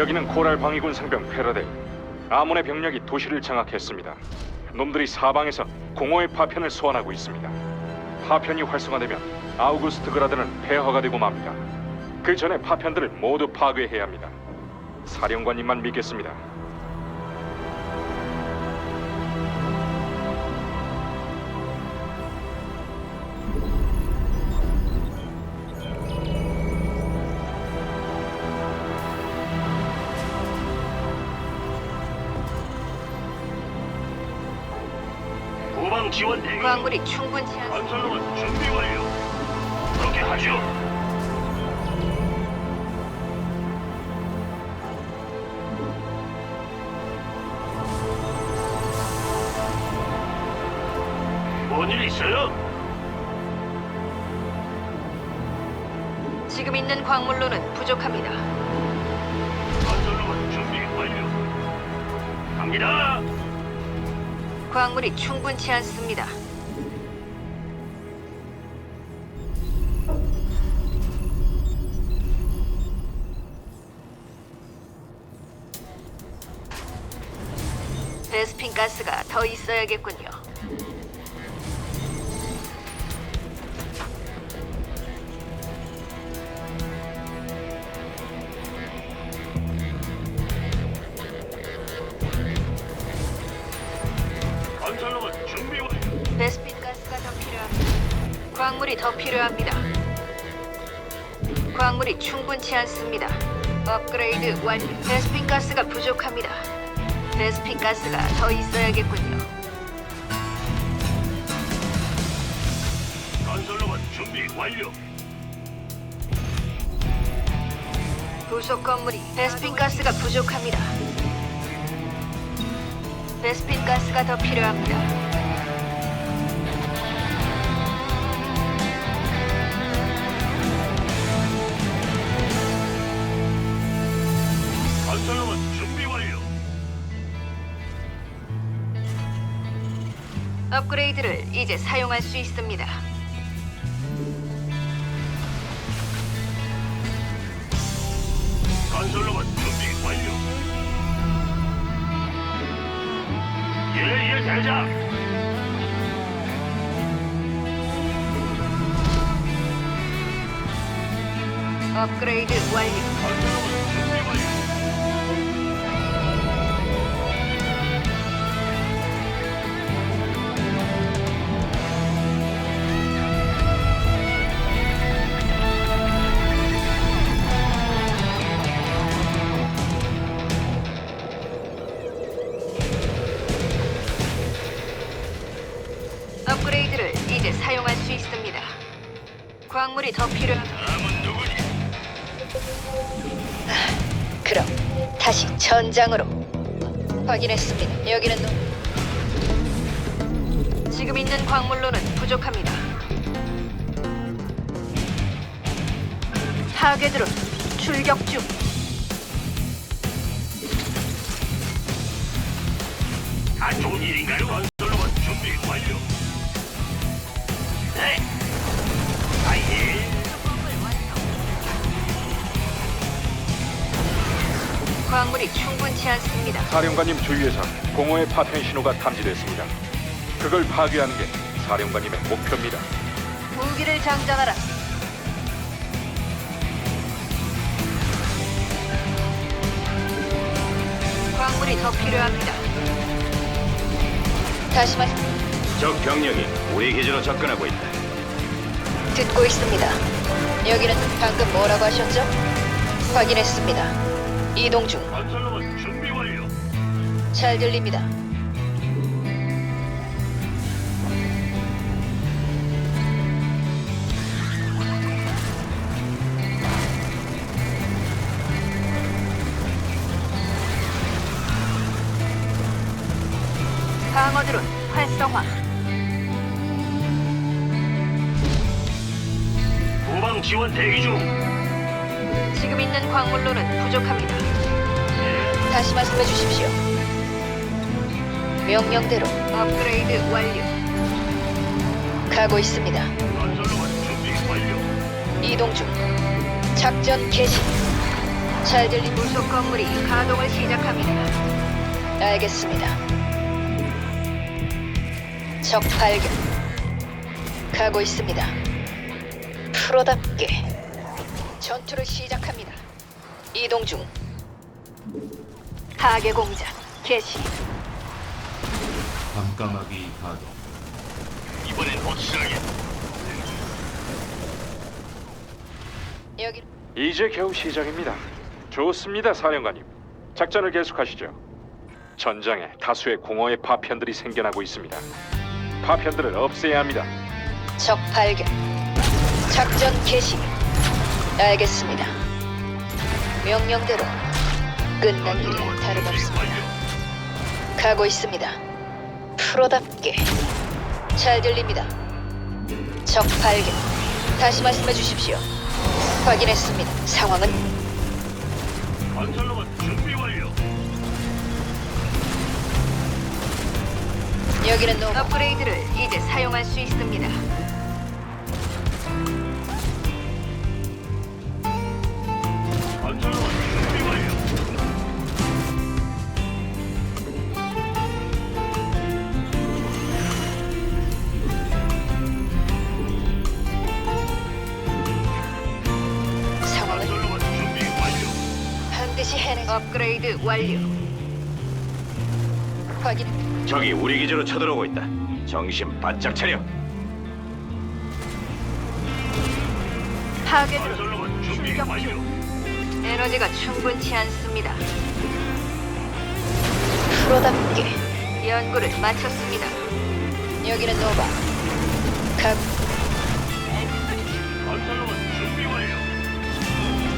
여기는 코랄 방위군 상병 페러데. 아몬의 병력이 도시를 장악했습니다. 놈들이 사방에서 공허의 파편을 소환하고 있습니다. 파편이 활성화되면 아우구스트 그라드는 폐허가 되고 맙니다. 그 전에 파편들을 모두 파괴해야 합니다. 사령관님만 믿겠습니다. 지원 대기. 광물이 충분치 않습니다. 건설로만 준비 완료. 그렇게 하죠. 뭔일 있어요? 지금 있는 광물로는 부족합니다. 건설로만 준비 완료. 갑니다. 광물이 충분치 않습니다. 베스핀 가스가 더 있어야겠군요. 광물이 더 필요합니다. 광물이 충분치 않습니다. 업그레이드 완료. 베스핀 가스가 부족합니다. 베스핀 가스가 더 있어야겠군요. 건설로만 준비 완료. 부속 건물이 베스핀 가스가 부족합니다. 베스핀 가스가 더 필요합니다. 업그레이드를 이제 사용할 수 있습니다. 건설로만 준비 완료. 예예 대장. 업그레이드 완료. 업그레이드를 이제 사용할 수 있습니다. 광물이 더 누구니? 그럼 다시 전장으로 확인했습니다. 여기는 노... 지금 있는 광물로는 부족합니다. 타겟으로 출격 중. 안 좋은 일인가요? 광물이 충분치 않습니다. 사령관님 주위에서 공허의 파편 신호가 탐지됐습니다. 그걸 파괴하는 게 사령관님의 목표입니다. 무기를 장전하라. 광물이 더 필요합니다. 다시 말적 병력이 우리 기지로 접근하고 있다. 듣고 있습니다. 여기는 방금 뭐라고 하셨죠? 확인했습니다. 이동 중. 건설로만 준비 완료. 잘 들립니다. 방어 드론 활성화. 후방 지원 대기 중. 지금 있는 광물로는 부족합니다. 예. 다시 말씀해 주십시오. 명령대로 업그레이드 완료. 가고 있습니다. 건설로만 준비 완료. 이동 중. 작전 개시. 잘 들린 부속 건물이 가동을 시작합니다. 알겠습니다. 적 발견. 가고 있습니다. 프로답게 전투를 시작합니다. 이동 중. 파괴 공작 개시. 밤까마귀 가동 이번엔 확실하게 여기 이제 겨우 시작입니다. 좋습니다, 사령관님. 작전을 계속하시죠. 전장에 다수의 공허의 파편들이 생겨나고 있습니다. 파편들을 없애야 합니다. 적 발견. 작전 개시. 알겠습니다. 명령대로 끝난 일이 다름없습니다. 가고 있습니다. 프로답게 잘 들립니다. 적 발견. 다시 말씀해 주십시오. 확인했습니다. 상황은 건설로봇 준비 완료. 여기는 노 업그레이드를 이제 사용할 수 있습니다. 업그레이드 완료. 확인. 적이 우리 기지로 쳐들어오고 있다. 정신 바짝 차려. 파괴 건설로봇 준비 출격 완료. 중. 에너지가 충분치 않습니다. 프로답게 연구를 마쳤습니다. 여기는 노바.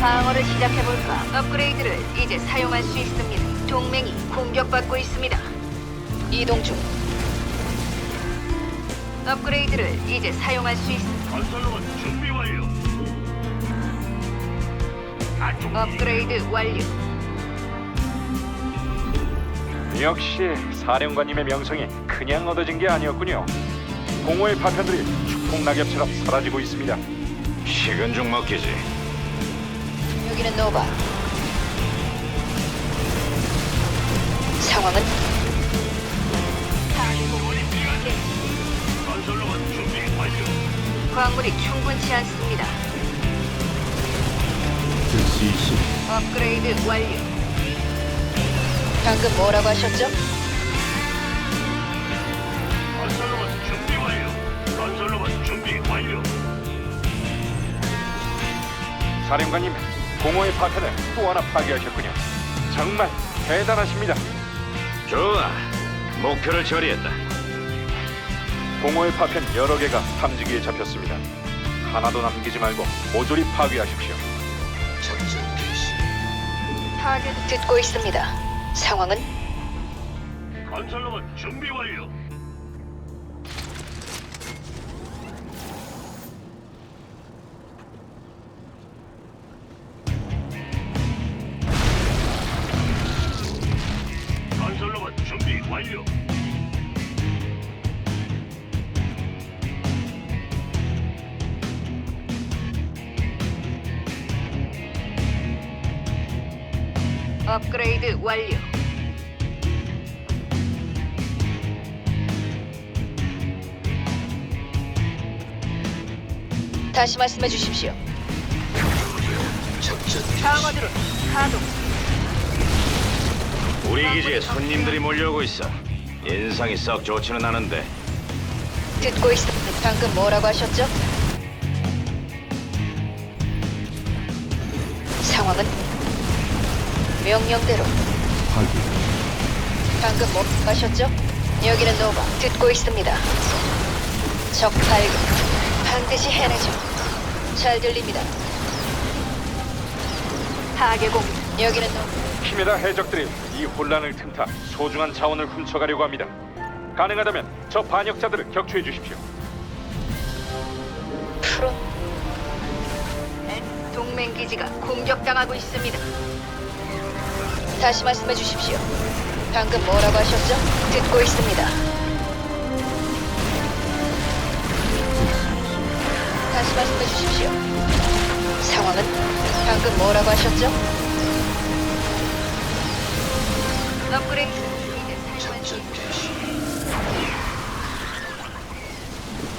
방어를 시작해볼까? 업그레이드를 이제 사용할 수 있습니다. 동맹이 공격받고 있습니다. 이동 중. 업그레이드를 이제 사용할 수 있습니다. 건설로봇 준비 완료. 업그레이드 완료. 역시 사령관님의 명성이 그냥 얻어진 게 아니었군요. 공허의 파편들이 축복 낙엽처럼 사라지고 있습니다. 식은 죽 먹기지. 여기는 노바. 상황은. 광물이 충분치 않습니다. 업그레이드 완료. 방금 뭐라고 하셨죠? 사령관님, 공허의 파편을 또 하나 파괴하셨군요. 정말 대단하십니다. 좋아. 목표를 처리했다. 공허의 파편 여러 개가 탐지기에 잡혔습니다. 하나도 남기지 말고 모조리 파괴하십시오. 타겟 듣고 있습니다. 상황은 건설로봇 준비 완료. 완료. 업그레이드 완료. 다시 말씀해 주십시오. 방어드론 가동. 우리 기지에 손님들이 몰려오고 있어. 인상이 썩 좋지는 않은데 듣고 있습니다. 방금 뭐라고 하셨죠? 상황은 명령대로. 확인 방금 뭐 하셨죠? 여기는 노바. 듣고 있습니다. 적 발견. 반드시 해내죠. 잘 들립니다. 파괴공. 여기는 노바. 키메라 해적들이 이 혼란을 틈타 소중한 자원을 훔쳐가려고 합니다. 가능하다면 저 반역자들을 격추해 주십시오. 프로. 동맹 기지가 공격당하고 있습니다. 다시 말씀해 주십시오. 방금 뭐라고 하셨죠? 듣고 있습니다. 다시 말씀해 주십시오. 상황은 방금 뭐라고 하셨죠? 업그레이드 이제 사용할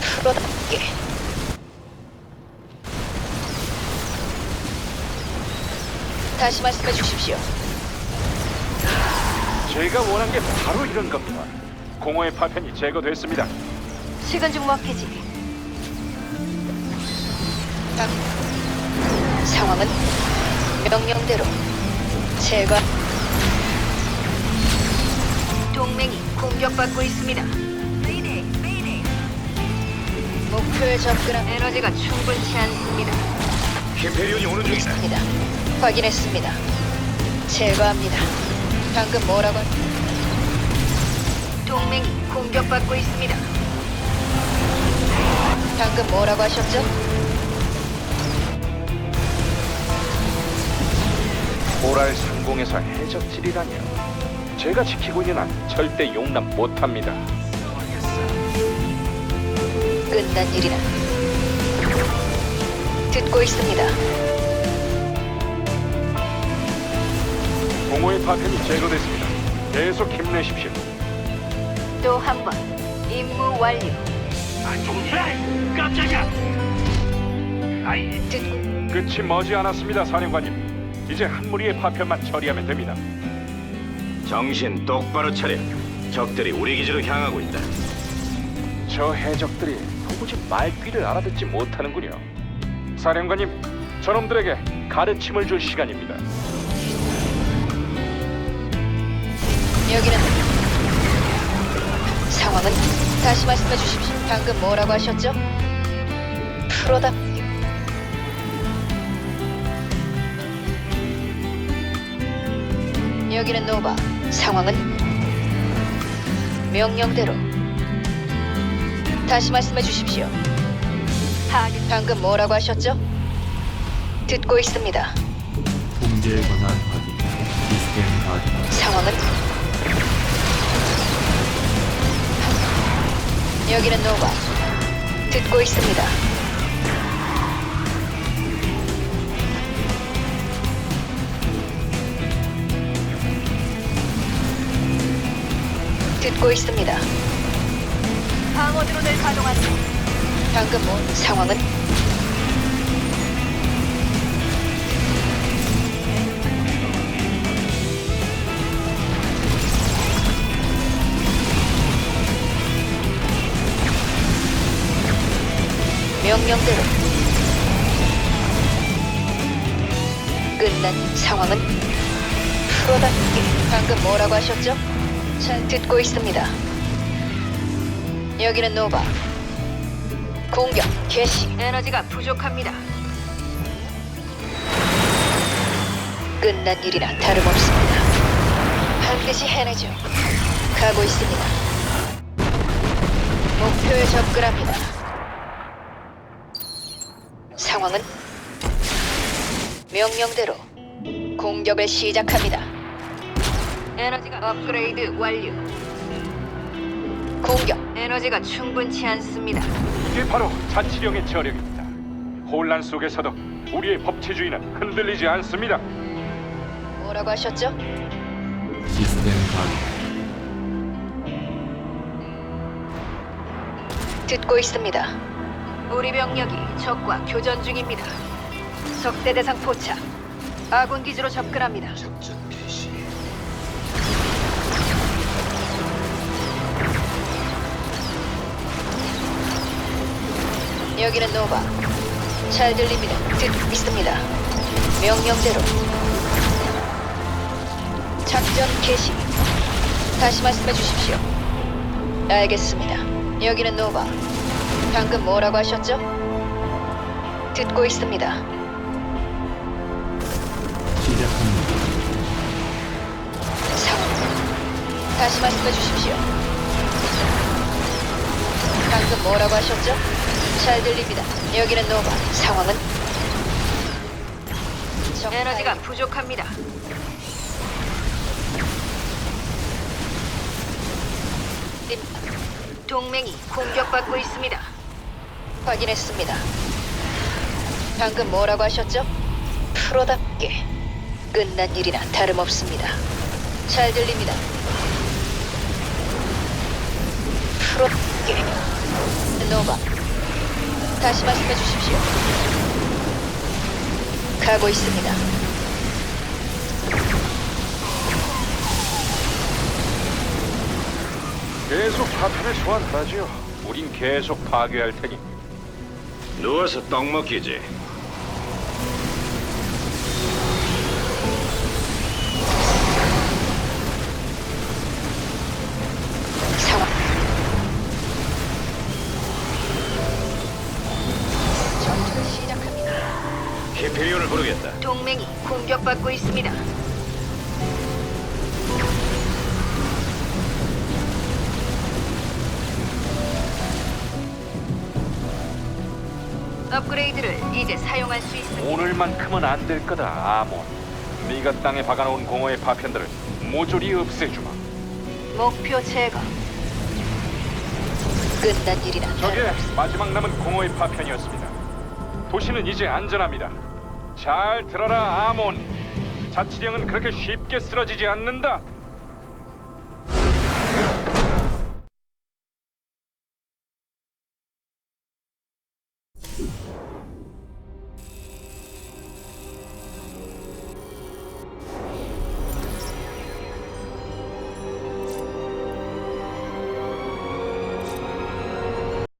프로답게 다시 말씀해 주십시오. 제가 원한 게 바로 이런 겁니다. 공허의 파편이 제거됐습니다. 식은 죽 먹기지. 당... 상황은 명령대로 제가 동맹이 공격받고 있습니다. 목표에 접근한 에너지가 충분치 않습니다. 히페리온이 오는 중이다. 있습니다. 확인했습니다. 제거합니다. 방금 뭐라고? 하- 동맹이 공격받고 있습니다. 방금 뭐라고 하셨죠? 보랄 상공에서 해적질이라니요. 제가 지키고 있는 한 절대 용납 못합니다. 끝난 일이나 듣고 있습니다. 공허의 파편이 제거됐습니다. 계속 힘내십시오. 또 한 번 임무 완료. 듣고 끝이 머지 않았습니다, 사령관님. 이제 한 무리의 파편만 처리하면 됩니다. 정신 똑바로 차려. 적들이 우리 기지로 향하고 있다. 저 해적들이 도무지 말귀를 알아듣지 못하는군요. 사령관님, 저놈들에게 가르침을 줄 시간입니다. 여기는 상황은 다시 말씀해 주십시오. 방금 뭐라고 하셨죠? 프로답게 여기는 노바. 상황은 명령대로 다시 말씀해 주십시오. 하긴 방금 뭐라고 하셨죠? 듣고 있습니다. 통제 권한 확인. 시스템 가동. 상황은 여기는 노바. 듣고 있습니다. 듣고 있습니다. 방어 드론을 가동한다. 방금 뭐 상황은 명령대로 끝난 상황은 프로답게 방금 뭐라고 하셨죠? 잘 듣고 있습니다. 여기는 노바. 공격 개시. 에너지가 부족합니다. 끝난 일이나 다름없습니다. 반드시 해내죠. 가고 있습니다. 목표에 접근합니다. 상황은 명령대로 공격을 시작합니다. 에너지가 업그레이드 완료. 공격 에너지가 충분치 않습니다. 이게 바로 자치령의 저력입니다. 혼란 속에서도 우리의 법치주의는 흔들리지 않습니다. 뭐라고 하셨죠? 시스템 가동. 듣고 있습니다. 우리 병력이 적과 교전 중입니다. 적대 대상 포착. 아군 기지로 접근합니다. 여기는 노바. 잘 들립니다. 듣고 있습니다. 명령대로. 작전 개시. 다시 말씀해 주십시오. 알겠습니다. 여기는 노바. 방금 뭐라고 하셨죠? 듣고 있습니다. 시작합니다. 상황. 다시 말씀해 주십시오. 방금 뭐라고 하셨죠? 잘 들립니다. 여기는 노바. 상황은? 에너지가 부족합니다. 동맹이 공격받고 있습니다. 확인했습니다. 방금 뭐라고 하셨죠? 프로답게 끝난 일이나 다름없습니다. 잘 들립니다. 프로답게 노바. 다시 말씀해 주십시오. 가고 있습니다. 계속 파편을 소환하지요. 우린 계속 파괴할 테니 누워서 떡 먹기지. 동맹이 공격받고 있습니다. 업그레이드를 이제 사용할 수 있습니다. 오늘만큼은 안 될 거다, 아몬. 네가 땅에 박아놓은 공허의 파편들을 모조리 없애주마. 목표 제거. 끝난 일이라 저게 마지막 남은 공허의 파편이었습니다. 도시는 이제 안전합니다. 잘 들어라, 아몬. 자치령은 그렇게 쉽게 쓰러지지 않는다.